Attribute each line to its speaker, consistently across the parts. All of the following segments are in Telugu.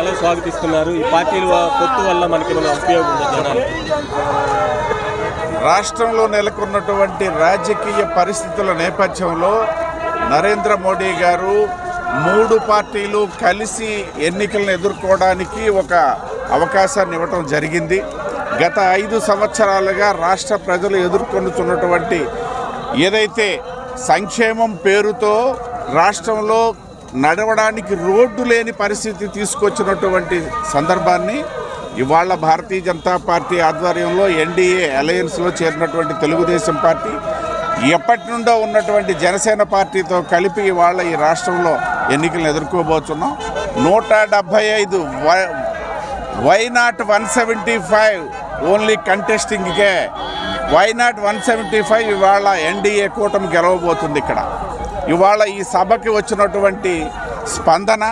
Speaker 1: ఎలా స్వాగతిస్తున్నారు. ఈ పార్టీలు పొత్తు వల్ల మనకి ఏమైనా ఉపయోగం ఉందా జనాలు?
Speaker 2: రాష్ట్రంలో నెలకొన్నటువంటి రాజకీయ పరిస్థితుల నేపథ్యంలో నరేంద్ర మోడీ గారు మూడు పార్టీలు కలిసి ఎన్నికలను ఎదుర్కోవడానికి ఒక అవకాశాన్ని ఇవ్వటం జరిగింది. గత ఐదు సంవత్సరాలుగా రాష్ట్ర ప్రజలు ఎదుర్కొంటున్నటువంటి ఏదైతే సంక్షేమం పేరుతో రాష్ట్రంలో నడవడానికి రోడ్డు లేని పరిస్థితి తీసుకొచ్చినటువంటి సందర్భాన్ని ఇవాళ భారతీయ జనతా పార్టీ ఆధ్వర్యంలో ఎన్డీఏ అలయన్స్లో చేరినటువంటి తెలుగుదేశం పార్టీ ఎప్పటి నుండో ఉన్నటువంటి జనసేన పార్టీతో కలిపి ఇవాళ ఈ రాష్ట్రంలో ఎన్నికలను ఎదుర్కోబోతున్నాం. నూట డెబ్భై ఐదు why not one seventy five only కంటెస్టింగ్కే. Why not one seventy five ఇవాళ ఎన్డీఏ కూటమి గెలవబోతుంది ఇక్కడ. ఇవాళ ఈ సభకి వచ్చినటువంటి స్పందన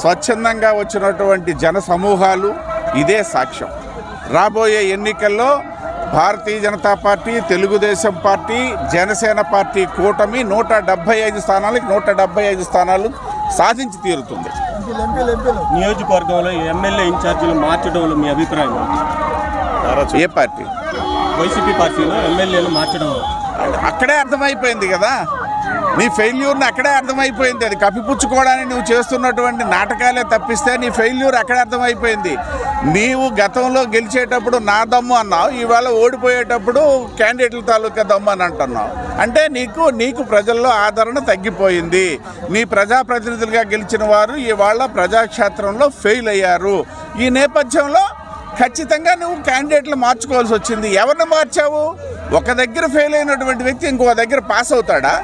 Speaker 2: స్వచ్ఛందంగా వచ్చినటువంటి జన సమూహాలు ఇదే సాక్ష్యం. రాబోయే ఎన్నికల్లో Bharatiya Janata party Telugu Desam party Janasena party కూటమి నూట డెబ్బై ఐదు స్థానాలకి నూట డెబ్బై ఐదు స్థానాలు సాధించి తీరుతుంది.
Speaker 1: నియోజకవర్గంలో ఎమ్మెల్యే ఇన్ఛార్జీలు మార్చడంలో మీ అభిప్రాయం?
Speaker 2: ఏ పార్టీ?
Speaker 1: వైసీపీ పార్టీలో ఎమ్మెల్యేలు మార్చడం
Speaker 2: అక్కడే అర్థమైపోయింది కదా. నీ ఫెయిల్యూర్ని అక్కడే అర్థమైపోయింది. అది కప్పిపుచ్చుకోవడానికి నువ్వు చేస్తున్నటువంటి నాటకాలే తప్పిస్తే నీ ఫెయిల్యూర్ అక్కడే అర్థమైపోయింది. నీవు గతంలో గెలిచేటప్పుడు నా దమ్ము అన్నావు ఇవాళ ఓడిపోయేటప్పుడు క్యాండిడేట్ల తాలూకా దమ్ము అని అంటున్నావు. అంటే నీకు నీకు ప్రజల్లో ఆదరణ తగ్గిపోయింది. నీ ప్రజాప్రతినిధులుగా గెలిచిన వారు ఇవాళ ప్రజాక్షేత్రంలో ఫెయిల్ అయ్యారు. ఈ నేపథ్యంలో ఖచ్చితంగా నువ్వు క్యాండిడేట్లు మార్చుకోవాల్సి వచ్చింది. ఎవరిని మార్చావు? ఒక దగ్గర ఫెయిల్ అయినటువంటి వ్యక్తి ఇంకో దగ్గర పాస్ అవుతాడా?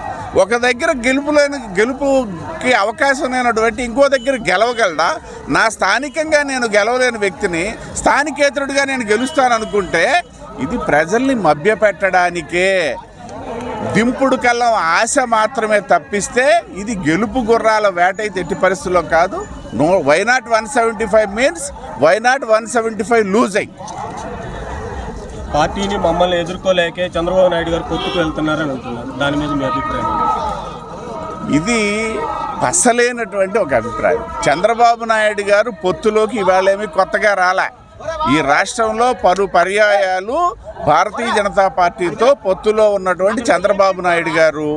Speaker 2: ఒక దగ్గర గెలుపులేని గెలుపుకి అవకాశం లేనటువంటి ఇంకో దగ్గర గెలవగలడా? నా స్థానికంగా నేను గెలవలేని వ్యక్తిని స్థానికేతరుడిగా నేను గెలుస్తాను అనుకుంటే ఇది ప్రజల్ని మభ్యపెట్టడానికే. దింపుడు కళ్ళం ఆశ మాత్రమే తప్పిస్తే ఇది గెలుపు గుర్రాల వేట అయితే ఎట్టి పరిస్థితుల్లో కాదు. No why not one seventy five means why not one seventy five lose అయ్యి
Speaker 1: పార్టీని మమ్మల్ని ఎదుర్కోలేకే చంద్రబాబు నాయుడు గారు పొత్తుకు వెళ్తున్నారని అంటున్నారు. దాని మీద మీ అభిప్రాయం
Speaker 2: ఇది పసలేనటువంటి ఒక అభిప్రాయం. చంద్రబాబు నాయుడు గారు పొత్తులోకి ఇవాళేమి కొత్తగా రాలే. ఈ రాష్ట్రంలో పలు పర్యాయాలు భారతీయ జనతా పార్టీతో పొత్తులో ఉన్నటువంటి చంద్రబాబు నాయుడు గారు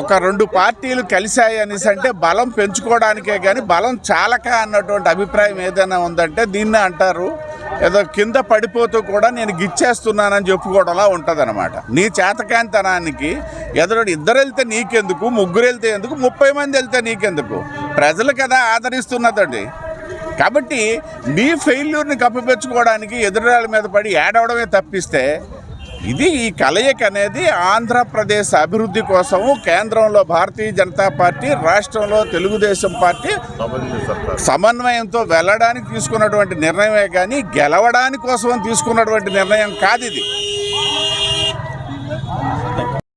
Speaker 2: ఒక రెండు పార్టీలు కలిశాయి అనేసి అంటే బలం పెంచుకోవడానికే కానీ బలం చాలక అన్నటువంటి అభిప్రాయం ఏదైనా ఉందంటే దీన్నే అంటారు. ఏదో కింద పడిపోతూ కూడా నేను గిచ్చేస్తున్నానని చెప్పుకోవడంలా ఉంటుందన్నమాట. నీ చేతకాంతనానికి ఎదురు ఇద్దరు వెళ్తే నీకెందుకు? ముగ్గురు వెళ్తే ఎందుకు? ముప్పై మంది వెళ్తే నీకెందుకు? ప్రజలు కదా ఆదరిస్తున్నదండి. కాబట్టి మీ ఫెయిల్యూర్ని కప్పిపెచ్చుకోవడానికి ఎదురాళ్ళ మీద పడి ఏడవడమే తప్పిస్తే ఇది ఈ కలయిక అనేది ఆంధ్రప్రదేశ్ అభివృద్ధి కోసము కేంద్రంలో భారతీయ జనతా పార్టీ రాష్ట్రంలో తెలుగుదేశం పార్టీ సమన్వయంతో వెళ్ళడానికి తీసుకున్నటువంటి నిర్ణయమే కానీ గెలవడానికి కోసం తీసుకున్నటువంటి నిర్ణయం కాదు ఇది.